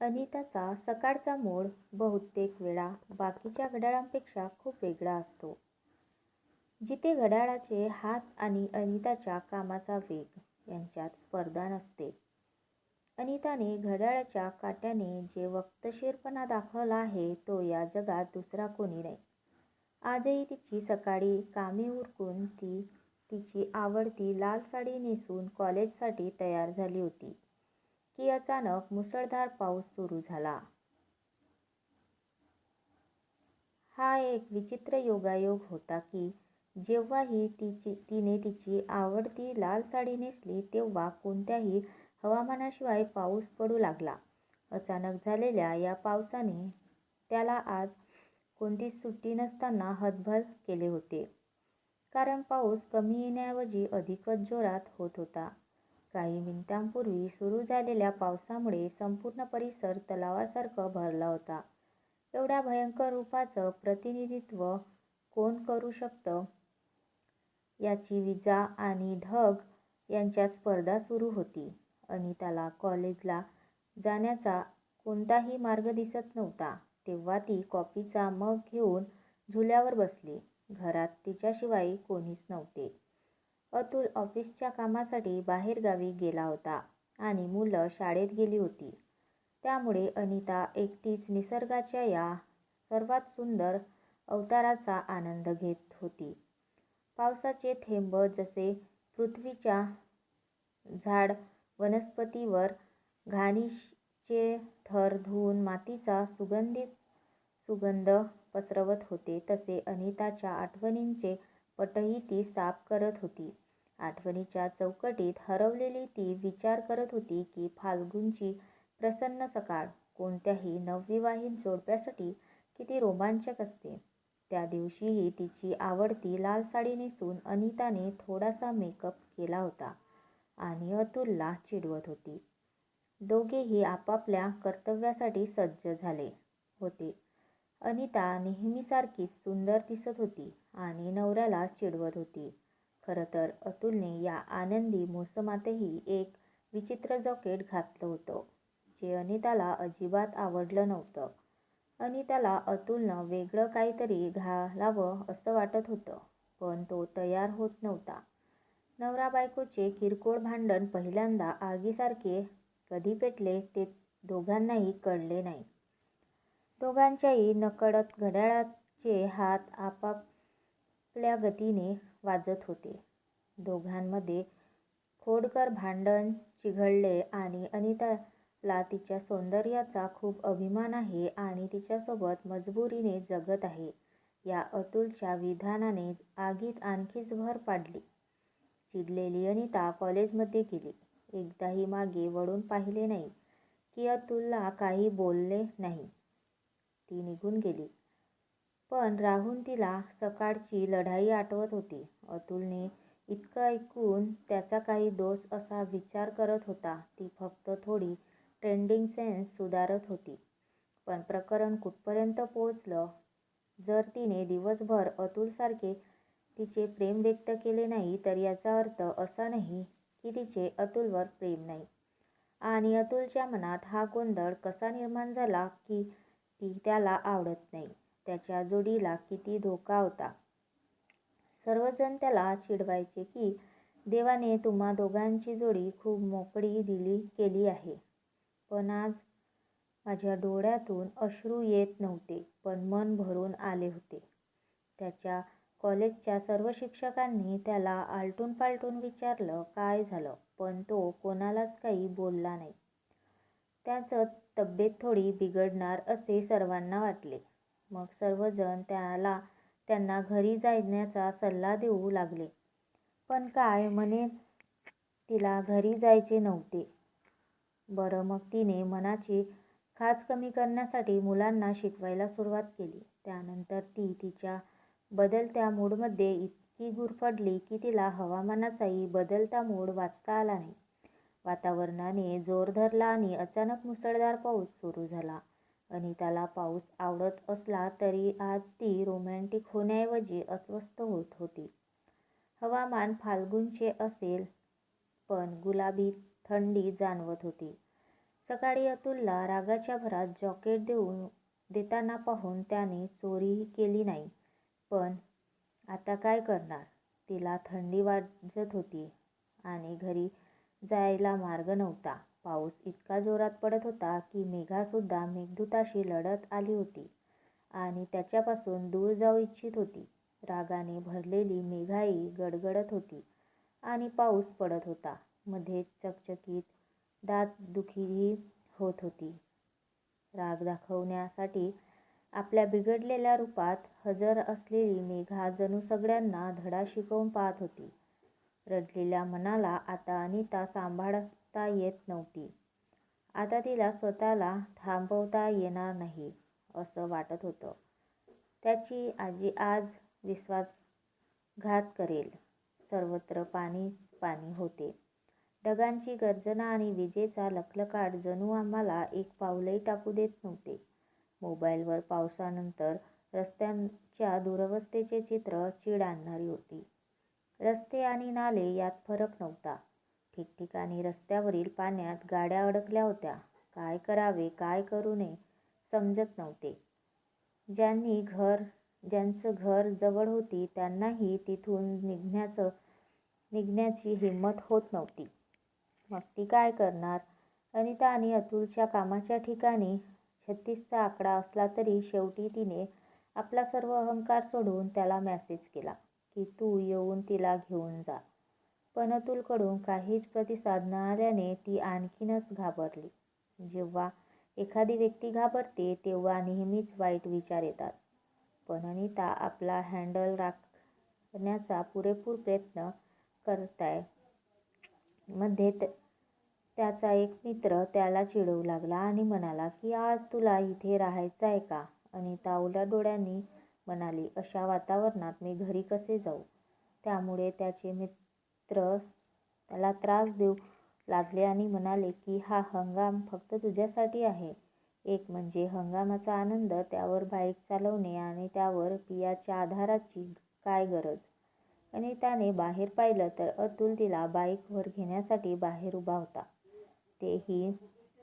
अनिताचा सकाळचा मूड बहुतेक वेळा बाकीच्या घड्याळांपेक्षा खूप वेगळा असतो. जिथे घड्याळाचे हात आणि अनिताच्या कामाचा वेग यांच्यात स्पर्धा नसते. अनिताने घड्याळाच्या काट्याने जे वक्तशीरपणा दाखवला आहे तो या जगात दुसरा कोणी नाही. आजही तिची सकाळी कामे उरकून ती तिची आवडती लाल साडी नेसून कॉलेजसाठी तयार झाली होती की अचानक मुसळधार पाऊस सुरू झाला. हा एक विचित्र योगायोग होता की जेव्हाही तिची तिने तिची आवडती लाल साडी नेसली तेव्हा कोणत्याही हवामानाशिवाय पाऊस पडू लागला. अचानक झालेल्या या पावसाने त्याला आज कोणतीच सुट्टी नसताना हतबल केले होते. कारण पाऊस कमी येण्याऐवजी अधिकच जोरात होत होता. काही मिनिटांपूर्वी सुरू झालेल्या पावसामुळे संपूर्ण परिसर तलावासारखा भरला होता. एवढ्या भयंकर रूपाचं प्रतिनिधित्व कोण करू शकतं याची विजा आणि ढग यांच्यात स्पर्धा सुरू होती. अनिताला कॉलेजला जाण्याचा कोणताही मार्ग दिसत नव्हता तेव्हा ती कॉफीचा मग घेऊन झुल्यावर बसली. घरात तिच्याशिवाय कोणीच नव्हते. अतुल ऑफिसच्या कामासाठी बाहेरगावी गेला होता आणि मुलं शाळेत गेली होती. त्यामुळे अनिता एकटीच निसर्गाच्या या सर्वात सुंदर अवताराचा आनंद घेत होती. पावसाचे थेंब जसे पृथ्वीच्या झाड वनस्पतीवर घाणीचे थर धुवून मातीचा सुगंधित सुगंध पसरवत होते तसे अनिताच्या आठवणींचे पटही ती साफ करत होती. आठवणीच्या चौकटीत हरवलेली ती विचार करत होती की फाल्गुनची प्रसन्न सकाळ कोणत्याही नवविवाहित जोडप्यासाठी किती रोमांचक असते. त्या दिवशीही तिची आवडती लाल साडी नेसून अनिताने थोडासा मेकअप केला होता आणि अतुलला चिडवत होती. दोघेही आपापल्या कर्तव्यासाठी सज्ज झाले होते. अनिता नेहमीसारखीच सुंदर दिसत होती आणि नवऱ्याला चिडवत होती. खरंतर अतुलने या आनंदी मोसमातही एक विचित्र जॉकेट घातलं होतं जे अनिताला अजिबात आवडलं नव्हतं. अनिताला अतुलनं वेगळं काहीतरी घालावं असं वाटत होतं पण तो तयार होत नव्हता. नवरा-बायकोचे किरकोळ भांडण पहिल्यांदा आगीसारखे कधी पेटले ते दोघांनाही कळले नाही. दोघांच्याही नकळत घड्याळाचे हात आपापल्या गतीने वाजत होते. दोघांमध्ये खोडकर भांडण चिघळले आणि अनिताला तिच्या सौंदर्याचा खूप अभिमान आहे आणि तिच्यासोबत मजबुरीने जगत आहे या अतुलच्या विधानाने आगीत आणखीच भर पाडली चिडलेली अनिता कॉलेजमध्ये गेली. एकदाही मागे वळून पाहिले नाही की अतुलला काही बोलले नाही. ती निघून गेली. पण राहून तिला सकाळची लढाई आठवत होती. अतुलने इतकं ऐकून त्याचा काही दोष असा विचार करत होता. ती फक्त थोडी ट्रेंडिंग सेन्स सुधारत होती. पण प्रकरण कुठपर्यंत पोहोचलं? जर तिने दिवसभर अतुलसारखे तिचे प्रेम व्यक्त केले नाही तर याचा अर्थ असा नाही की तिचे अतुलवर प्रेम नाही. आणि अतुलच्या मनात हा गोंधळ कसा निर्माण झाला की ती त्याला आवडत नाही? त्याच्या जोडीला किती धोका होता? सर्वजण त्याला चिडवायचे की देवाने तुम्हा दोघांची जोडी खूप मोकळी दिली केली आहे. पण आज माझ्या डोळ्यातून अश्रू येत नव्हते पण मन भरून आले होते. त्याच्या कॉलेजच्या सर्व शिक्षकांनी त्याला आलटून-पालटून विचारलं काय झालं पण तो कोणालाच काही बोलला नाही. त्याचं तब्येत थोडी बिघडणार असे सर्वांना वाटले. मग सर्वजण त्याला त्यांना घरी जाण्याचा सल्ला देऊ लागले. पण काय म्हणे तिला घरी जायचे नव्हते. बरं मग तिने मनाची खाज कमी करण्यासाठी मुलांना शिकवायला सुरुवात केली. त्यानंतर ती तिच्या बदलत्या मूडमध्ये इतकी गुरफडली की तिला हवामानाचाही बदलता मूड वाचता आला नाही. वातावरणाने जोर धरला आणि अचानक मुसळधार पाऊस सुरू झाला. अनिताला पाऊस आवडत असला तरी आज ती रोमँटिक होण्याऐवजी अस्वस्थ होत होती. हवामान फाल्गुनचे असेल पण गुलाबी थंडी जाणवत होती. सकाळी अतुलला रागाच्या भरात जॉकेट देऊन देताना पाहून त्याने चोरीही केली नाही. पण आता काय करणार? तिला थंडी वाजत होती आणि घरी जायला मार्ग नव्हता. पाऊस इतका जोरात पडत होता की मेघासुद्धा मेघदूताशी लढत आली होती आणि त्याच्यापासून दूर जाऊ इच्छित होती. रागाने भरलेली मेघाई गडगडत होती आणि पाऊस पडत होता. मध्ये चकचकीत दातदुखीही होत होती. राग दाखवण्यासाठी आपल्या बिघडलेल्या रूपात हजर असलेली मेघा जणू सगळ्यांना धडा शिकवून पाहत होती. रडलेल्या मनाला आता अनिता सांभाळता येत नव्हती. आता तिला स्वतःला थांबवता येणार नाही असं वाटत होतं. त्याची आजी आज विश्वासघात करेल. सर्वत्र पाणी पाणी होते. ढगांची गर्जना आणि विजेचा लखलकाट जणू आम्हाला एक पाऊलही टाकू देत नव्हते. मोबाईलवर पावसानंतर रस्त्यांच्या दुरवस्थेचे चित्र चीड आणणारी होती. रस्ते आणि नाले यात फरक नव्हता. ठिकठिकाणी रस्त्यावरील पाण्यात गाड्या अडकल्या होत्या. काय करावे काय करू नये समजत नव्हते. ज्यांनी घर ज्यांचं घर जवळ होती त्यांनाही तिथून निघण्याचं निघण्याची हिंमत होत नव्हती. मग ती काय करणार? अनिता आणि अतुलच्या कामाच्या ठिकाणी छत्तीसचा आकडा असला तरी शेवटी तिने आपला सर्व अहंकार सोडून त्याला मेसेज केला की तू येऊन तिला घेऊन जा. पण अतुलकडून काहीच प्रतिसाद न आल्याने ती आणखीनच घाबरली. जेव्हा एखादी व्यक्ती घाबरते तेव्हा नेहमीच वाईट विचार येतात. पण अनिता आपला हँडल राखण्याचा पुरेपूर प्रयत्न करताय. मध्ये त्याचा एक मित्र त्याला चिडवू लागला आणि म्हणाला की आज तुला इथे राहायचं आहे का? अनिता उलट डोळ्यांनी म्हणाली अशा वातावरणात मी घरी कसे जाऊ? त्यामुळे त्याचे मित्र त्याला त्रास देऊ लागले आणि म्हणाले की हा हंगाम फक्त तुझ्यासाठी आहे. एक म्हणजे हंगामाचा आनंद त्यावर बाईक चालवणे आणि त्यावर पियाच्या आधाराची काय गरज? आणि त्याने बाहेर पाहिलं तर अतुल तिला बाईकवर घेण्यासाठी बाहेर उभा होता. तेही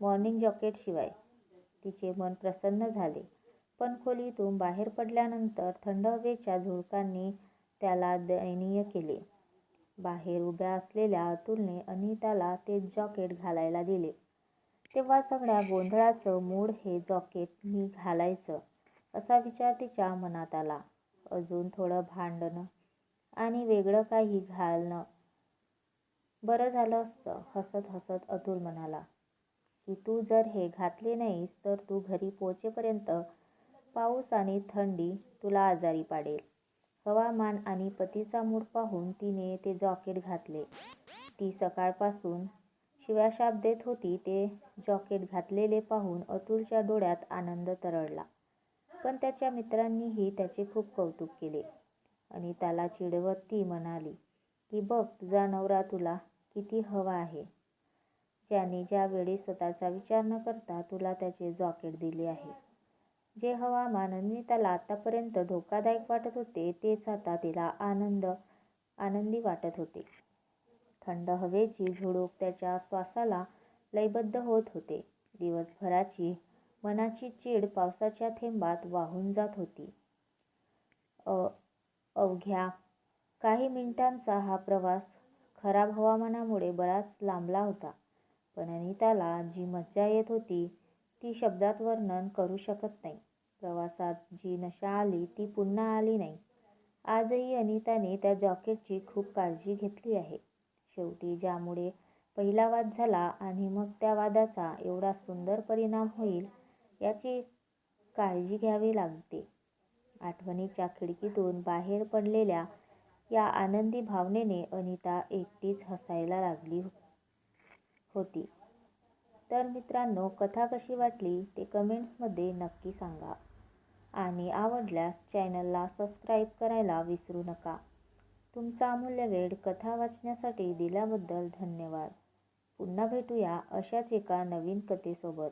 मॉर्निंग जॉकेटशिवाय तिचे मन प्रसन्न झाले. पण खोलीतून बाहेर पडल्यानंतर थंड हवेच्या झुळकांनी त्याला दयनीय केले. बाहेर उभ्या असलेल्या अतुलने अनिताला तेच जॉकेट घालायला दिले. तेव्हा सगळ्या गोंधळाचं मूळ हे जॉकेट मी घालायचं असा विचार तिच्या मनात आला. अजून थोडं भांडणं आणि वेगळं काही घालणं बरं झालं असतं. हसत हसत अतुल म्हणाला की तू जर हे घातले नाहीस तर तू घरी पोहोचेपर्यंत पाऊस आणि थंडी तुला आजारी पाडेल. हवामान आणि पतीचा मूड पाहून तिने ते जॉकेट घातले. ती सकाळपासून शिव्याशाप देत होती ते जॉकेट घातलेले पाहून अतुलच्या डोळ्यात आनंद तरळला. पण त्याच्या मित्रांनीही त्याचे खूप कौतुक केले. आणि त्याला चिडवत ती म्हणाली की बघ तुझा नवरा तुला किती हवा आहे. ज्याने ज्यावेळी स्वतःचा विचार न करता तुला त्याचे जॉकेट दिले आहे. जे हवामान अनिताला आतापर्यंत धोकादायक वाटत होते तेच आता तिला आनंद आनंदी वाटत होते. थंड हवेची झुडूप त्याच्या श्वासाला लयबद्ध होत होते. दिवसभराची मनाची चीड पावसाच्या थेंबात वाहून जात होती. अवघ्या काही मिनिटांचा हा प्रवास खराब हवामानामुळे बराच लांबला होता. पण अनिताला जी मज्जा येत होती ती शब्दात वर्णन करू शकत नाही. प्रवासात जी नशा आली ती पुन्हा आली नाही. आजही अनिताने त्या जॉकेटची खूप काळजी घेतली आहे. शेवटी ज्यामुळे पहिला वाद झाला आणि मग त्या वादाचा एवढा सुंदर परिणाम होईल याची काळजी घ्यावी लागते. आठवणीच्या खिडकीतून बाहेर पडलेल्या या आनंदी भावनेने अनिता एकटीच हसायला लागली होती. तर मित्रांनो कथा कशी वाटली ते कमेंट्समध्ये नक्की सांगा आणि आवडल्यास चॅनलला सबस्क्राईब करायला विसरू नका. तुमचा अमूल्य वेळ कथा वाचण्यासाठी दिल्याबद्दल धन्यवाद. पुन्हा भेटूया अशाच एका नवीन कथेसोबत.